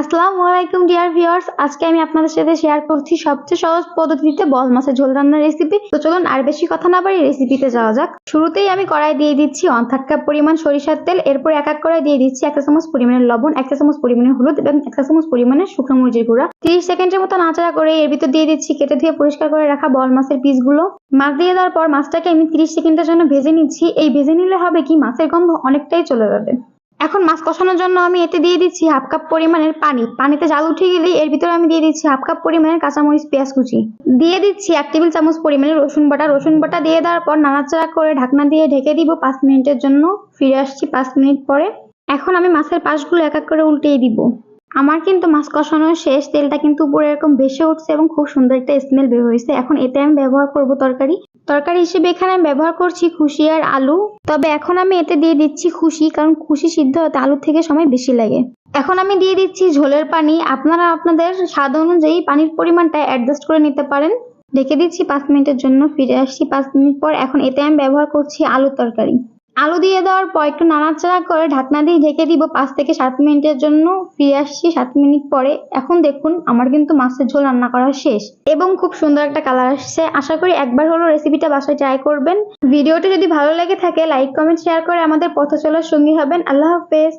আসসালামু আলাইকুম dear viewers আজকে আমি আপনাদের সাথে শেয়ার করছি সবচেয়ে সহজ পদ্ধতিতে বল মাছের ঝোল রান্নার রেসিপি তো চলুন আর বেশি কথা না বাড়ি রেসিপিতে যাওয়া যাক। শুরুতেই আমি কড়াই দিয়ে দিচ্ছি ওয়ান থার্ড পরিমাণ সরিষার তেল। এরপর এক এক করে দিয়ে দিচ্ছি একটা চামচ পরিমাণের লবণ একটা চামচ পরিমাণের হলুদ এবং একটা চামচ পরিমাণের শুকনো মরিচের গুঁড়া। তিরিশ সেকেন্ডের মতো নাচাড়া করে এর ভিতর দিয়ে দিচ্ছি কেটে ধুয়ে পরিষ্কার করে রাখা বল মাছের পিসগুলো। মাছ দিয়ে দেওয়ার পর মাছটাকে আমি তিরিশ সেকেন্ডের জন্য ভেজে নিচ্ছি। এই ভেজে নিলে হবে কি, মাছের গন্ধ অনেকটাই চলে যাবে। এখন মাছ কষানোর জন্য আমি এতে দিয়ে দিচ্ছি হাফ কাপ পরিমাণের পানি। পানিতে জাল উঠে গেলেই এর ভিতরে আমি দিয়ে দিচ্ছি হাফ কাপ পরিমাণের কাঁচামরিচ, পেঁয়াজ কুচি। দিয়ে দিচ্ছি এক টেবিল চামচ পরিমাণের রসুন বাটা। রসুন বাটা দিয়ে দেওয়ার পর নাড়াচাড়া করে ঢাকনা দিয়ে ঢেকে দিব পাঁচ মিনিটের জন্য। ফিরে আসছি পাঁচ মিনিট পরে। এখন আমি মাছের পাশগুলো এক এক করে উল্টিয়ে দিব। আমার কিন্তু মাছ কষানো শেষ তেলটা কিন্তু উপরে এরকম ভেসে উঠছে এবং খুব সুন্দর একটা স্মেল বের হয়েছে। এখন এতে আমি ব্যবহার করব তরকারি। তরকারি হিসেবে এখানে আমি ব্যবহার করছি খুশি আর আলু। তবে এখন আমি এতে দিয়ে দিচ্ছি খুশি, কারণ খুশি সিদ্ধ হতে আলুর থেকে সময় বেশি লাগে। এখন আমি দিয়ে দিচ্ছি ঝোলের পানি। আপনারা আপনাদের স্বাদ অনুযায়ী পানির পরিমাণটা অ্যাডজাস্ট করে নিতে পারেন। ঢেকে দিচ্ছি পাঁচ মিনিটের জন্য, ফিরে আসছি পাঁচ মিনিট পর। এখন এতে আমি ব্যবহার করছি আলু তরকারি। আলু দিয়ে দেওয়ার পর একটু নাড়াচাড়া করে ঢাকনা দিয়ে ঢেকে দিব পাঁচ থেকে সাত মিনিটের জন্য। ফিরে আসছি সাত মিনিট পরে। এখন দেখুন, আমার কিন্তু মাছের ঝোল রান্না করা শেষ এবং খুব সুন্দর একটা কালার আসছে। আশা করি একবার হলো রেসিপিটা বাসায় ট্রাই করবেন। ভিডিওটি যদি ভালো লেগে থাকে লাইক কমেন্ট শেয়ার করে আমাদের পথ চলার সঙ্গী হবেন। আল্লাহ হাফেজ।